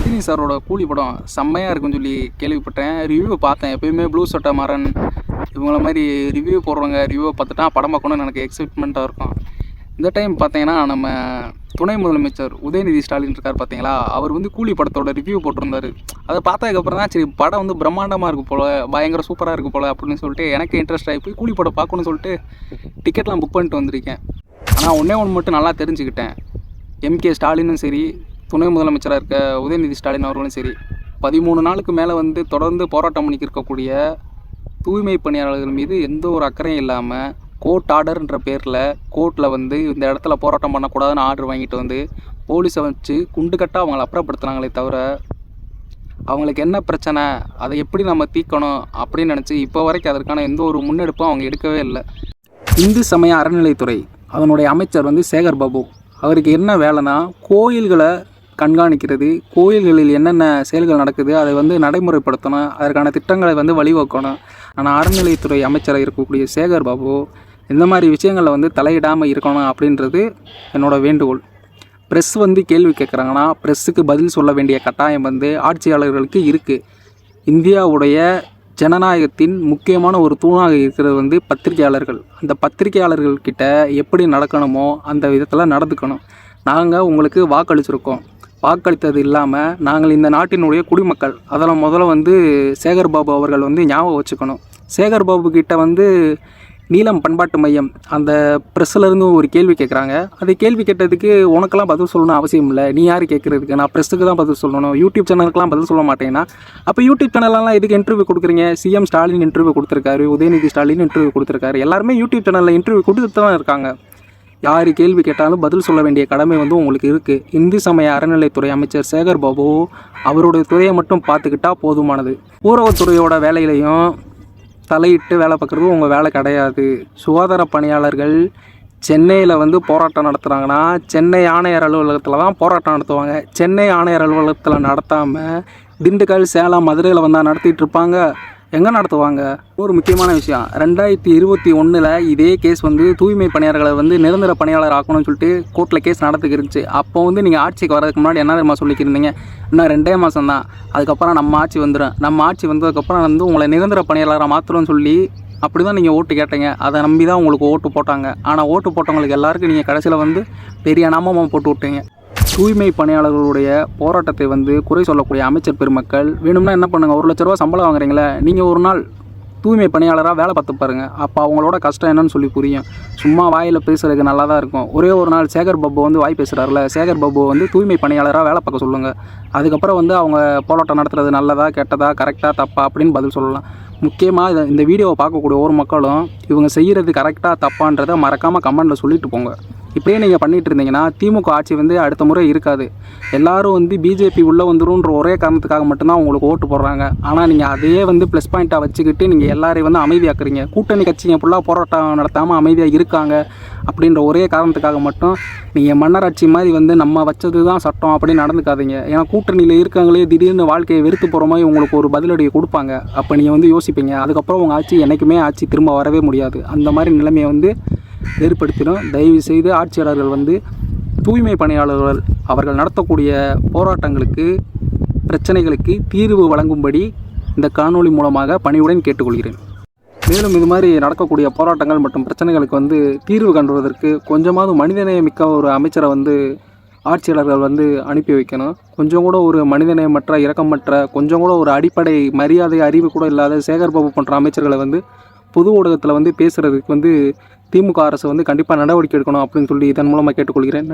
ரஜினி சாரோட கூலி படம் செம்மையாக இருக்குன்னு சொல்லி கேள்விப்பட்டேன். ரிவ்யூ பார்த்தேன். எப்பயுமே ப்ளூ சட்டை மாறன். இவங்கள மாதிரி ரிவ்யூ போடுறவங்க ரிவ்யூ பார்த்துட்டா படம் பார்க்கணும்னு எனக்கு எக்ஸைட்மெண்ட்டாக இருக்கும். இந்த டைம் பார்த்தீங்கன்னா நம்ம துணை முதலமைச்சர் உதயநிதி ஸ்டாலின் இருக்கார் பார்த்தீங்களா? அவர் வந்து கூலி படத்தோட ரிவ்யூ போட்டிருந்தாரு. அதை பார்த்ததுக்கப்புறம் தான் சரி படம் வந்து பிரம்மாண்டமாக இருக்கும் போல் பயங்கர சூப்பராக இருக்கும் போல் அப்படின்னு சொல்லிட்டு எனக்கு இன்ட்ரெஸ்ட் ஆகி போய் கூலி படம் பார்க்கணும்னு சொல்லிட்டு டிக்கெட்லாம் புக் பண்ணிட்டு வந்திருக்கேன். ஆனால் ஒன்றே ஒன்று மட்டும் நல்லா தெரிஞ்சுக்கிட்டேன். எம்கே ஸ்டாலினும் சரி துணை முதலமைச்சராக இருக்க உதயநிதி ஸ்டாலின் அவர்களும் சரி பதிமூணு நாளுக்கு மேலே வந்து தொடர்ந்து போராட்டம் பண்ணிக்கு இருக்கக்கூடிய தூய்மை பணியாளர்கள் மீது எந்த ஒரு அக்கறையும் இல்லாமல் கோர்ட் ஆர்டர்ன்ற பேரில் கோர்ட்டில் வந்து இந்த இடத்துல போராட்டம் பண்ணக்கூடாதுன்னு ஆர்டர் வாங்கிட்டு வந்து போலீஸை வச்சு குண்டுக்கட்டாக அவங்கள அப்புறப்படுத்துனாங்களே தவிர அவங்களுக்கு என்ன பிரச்சனை அதை எப்படி நம்ம தீர்க்கணும் அப்படின்னு நினச்சி இப்போ வரைக்கும் அதற்கான எந்த ஒரு முன்னெடுப்பும் அவங்க எடுக்கவே இல்லை. இந்து சமய அறநிலைத்துறை அதனுடைய அமைச்சர் வந்து சேகர் பாபு அவருக்கு என்ன வேலைன்னா கோயில்களை கண்காணிக்கிறது கோயில்களில் என்னென்ன செயல்கள் நடக்குது அதை வந்து நடைமுறைப்படுத்தணும் அதற்கான திட்டங்களை வந்து வழிவகுக்கணும். ஆனால் அறநிலையத்துறை அமைச்சராக இருக்கக்கூடிய சேகர் பாபு இந்த மாதிரி விஷயங்களில் வந்து தலையிடாமல் இருக்கணும் அப்படின்றது என்னோடய வேண்டுகோள். ப்ரெஸ் வந்து கேள்வி கேட்குறாங்கன்னா ப்ரெஸ்ஸுக்கு பதில் சொல்ல வேண்டிய கட்டாயம் வந்து ஆட்சியாளர்களுக்கு இருக்குது இந்தியாவுடைய ஜனநாயகத்தின் முக்கியமான ஒரு தூணாக இருக்கிறது வந்து பத்திரிகையாளர்கள். அந்த பத்திரிகையாளர்கள்கிட்ட எப்படி நடக்கணுமோ அந்த விதத்தில் நடந்துக்கணும். நாங்கள் உங்களுக்கு வாக்களிச்சிருக்கோம். வாக்களித்தது இல்லாமல் நாங்கள் இந்த நாட்டினுடைய குடிமக்கள். அதில் முதல்ல வந்து சேகர் பாபு அவர்கள் வந்து ஞாபகம் வச்சுக்கணும். சேகர் பாபு கிட்ட வந்து நீலம் பண்பாட்டு மையம் அந்த ப்ரெஸ்ஸிலேருந்து ஒரு கேள்வி கேட்குறாங்க. அந்த கேள்வி கேட்டதுக்கு உனக்கெல்லாம் பதில் சொல்லணும் அவசியம் இல்லை. நீ யார் கேட்குறதுக்கு? நான் ப்ரெஸ்ஸுக்கு தான் பதில் சொல்லணும். யூடியூப் சேனலுக்குலாம் பதில் சொல்ல மாட்டேன்னா? அப்போ யூடியூப் சேனல்லாம் எதுக்கு இன்டர்வியூ கொடுக்குறீங்க? சிஎம் ஸ்டாலின் இன்டர்வியூ கொடுத்துருக்காரு உதயநிதி ஸ்டாலின் இன்டர்வியூ கொடுத்துருக்காரு. எல்லாருமே யூடியூப் சேனலில் இன்டர்வியூ கொடுத்துட்டு தான் இருக்காங்க. யார் கேள்வி கேட்டாலும் பதில் சொல்ல வேண்டிய கடமை வந்து உங்களுக்கு இருக்குது இந்து சமய அறநிலைத்துறை அமைச்சர் சேகர் பாபு அவருடைய துறையை மட்டும் பார்த்துக்கிட்டா போதுமானது. ஊரகத்துறையோட வேலையிலையும் தலையிட்டு வேலை பார்க்குறது உங்கள் வேலை கிடையாது. சுகாதார பணியாளர்கள் சென்னையில் வந்து போராட்டம் நடத்துகிறாங்கன்னா சென்னை ஆணையர் அலுவலகத்தில் தான் போராட்டம் நடத்துவாங்க. சென்னை ஆணையர் அலுவலகத்தில் நடத்தாமல் திண்டுக்கல் சேலம் மதுரையில் வந்தால் நடத்திட்டு இருப்பாங்க. எங்கே நடத்துவாங்க? ஒரு முக்கியமான விஷயம். ரெண்டாயிரத்தி இருபத்தி ஒன்றில் இதே கேஸ் வந்து தூய்மை பணியாளர்களை வந்து நிரந்தர பணியாளர் ஆக்கணும்னு சொல்லிட்டு கோர்ட்டில் கேஸ் நடந்துக்கு இருந்துச்சு அப்போ வந்து நீங்கள் ஆட்சிக்கு வரதுக்கு முன்னாடி என்ன தெரியுமா சொல்லிக்கிருந்தீங்க? இன்னும் ரெண்டே மாதம் தான் அதுக்கப்புறம் நம்ம ஆட்சி வந்துடும் நம்ம ஆட்சி வந்ததுக்கப்புறம் வந்து உங்களை நிரந்தர பணியாளராக மாற்றுறோம்னு சொல்லி அப்படி தான் நீங்கள் ஓட்டு கேட்டீங்க. அதை நம்பி தான் உங்களுக்கு ஓட்டு போட்டாங்க. ஆனால் ஓட்டு போட்டவங்களுக்கு எல்லாருக்கும் நீங்கள் கடைசியில் வந்து பெரிய நாமமாக போட்டு விட்டீங்க. தூய்மை பணியாளர்களுடைய போராட்டத்தை வந்து குறை சொல்லக்கூடிய அமைச்சர் பெருமக்கள் வேணும்னா என்ன பண்ணுங்கள் ஒரு லட்ச ரூபா சம்பளம் வாங்குறீங்களே நீங்கள் ஒரு நாள் தூய்மை பணியாளராக வேலை பார்த்து பாருங்க. அப்போ அவங்களோட கஷ்டம் என்னன்னு சொல்லி புரியும். சும்மா வாயில் பேசுறதுக்கு நல்லா தான் இருக்கும். ஒரே ஒரு நாள் சேகர் பாபு வந்து வாய் பேசுகிறாருல சேகர் பாபு வந்து தூய்மை பணியாளராக வேலை பார்க்க சொல்லுங்கள் அதுக்கப்புறம் வந்து அவங்க போராட்டம் நடத்துறது நல்லதா கெட்டதா கரெக்டாக தப்பா அப்படின்னு பதில் சொல்லலாம். முக்கியமாக இதை இந்த வீடியோவை பார்க்கக்கூடிய ஒரு மக்களும் இவங்க செய்கிறது கரெக்டாக தப்பான்றதை மறக்காமல் கமெண்டில் சொல்லிட்டு போங்க. இப்படியே நீங்கள் பண்ணிட்டு இருந்தீங்கன்னா திமுக ஆட்சி வந்து அடுத்த முறை இருக்காது. எல்லாரும் வந்து பிஜேபி உள்ளே வந்துருன்ற ஒரே காரணத்துக்காக மட்டும்தான் உங்களுக்கு ஓட்டு போடுறாங்க. ஆனால் நீங்கள் அதையே வந்து ப்ளஸ் பாயிண்ட்டாக வச்சுக்கிட்டு நீங்கள் எல்லாரையும் வந்து அமைதியாக்குறீங்க. கூட்டணி கட்சிங்க ஃபுல்லாக போராட்டம் நடத்தாமல் அமைதியாக இருக்காங்க அப்படின்ற ஒரே காரணத்துக்காக மட்டும் நீங்கள் மன்னராட்சி மாதிரி வந்து நம்ம வச்சது தான் சட்டம் அப்படின்னு நடந்துக்காதீங்க. ஏன்னா கூட்டணியில் இருக்கவங்களே திடீர்னு வாழ்க்கையை வெறுத்து போகிற மாதிரி உங்களுக்கு ஒரு பதிலடியை கொடுப்பாங்க. அப்போ நீங்கள் வந்து யோசிப்பீங்க. அதுக்கப்புறம் உங்கள் ஆட்சி என்றைக்குமே ஆட்சி திரும்ப வரவே முடியாது. அந்த மாதிரி நிலைமையை வந்து ஏற்படுத்தினோம். தயவு செய்து ஆட்சியாளர்கள் வந்து தூய்மை பணியாளர்கள் அவர்கள் நடத்தக்கூடிய போராட்டங்களுக்கு பிரச்சனைகளுக்கு தீர்வு வழங்கும்படி இந்த காணொளி மூலமாக பணிவுடன் கேட்டுக்கொள்கிறேன். மேலும் இது மாதிரி நடக்கக்கூடிய போராட்டங்கள் மற்றும் பிரச்சனைகளுக்கு வந்து தீர்வு கண்டுவதற்கு கொஞ்சமாவது மனிதநேயமிக்க ஒரு அமைச்சரை வந்து ஆட்சியாளர்கள் வந்து அனுப்பி வைக்கணும். கொஞ்சம் கூட ஒரு மனிதநேயமற்ற இரக்கமற்ற கொஞ்சம் கூட ஒரு அடிப்படை மரியாதை அறிவு கூட இல்லாத சேகர் பாபு போன்ற அமைச்சர்களை வந்து பொது ஊடகத்தில் வந்து பேசுகிறதுக்கு வந்து திமுக அரசு வந்து கண்டிப்பாக நடவடிக்கை எடுக்கணும் அப்படின்னு சொல்லி இதன் மூலமாக கேட்டுக்கொள்கிறேன்.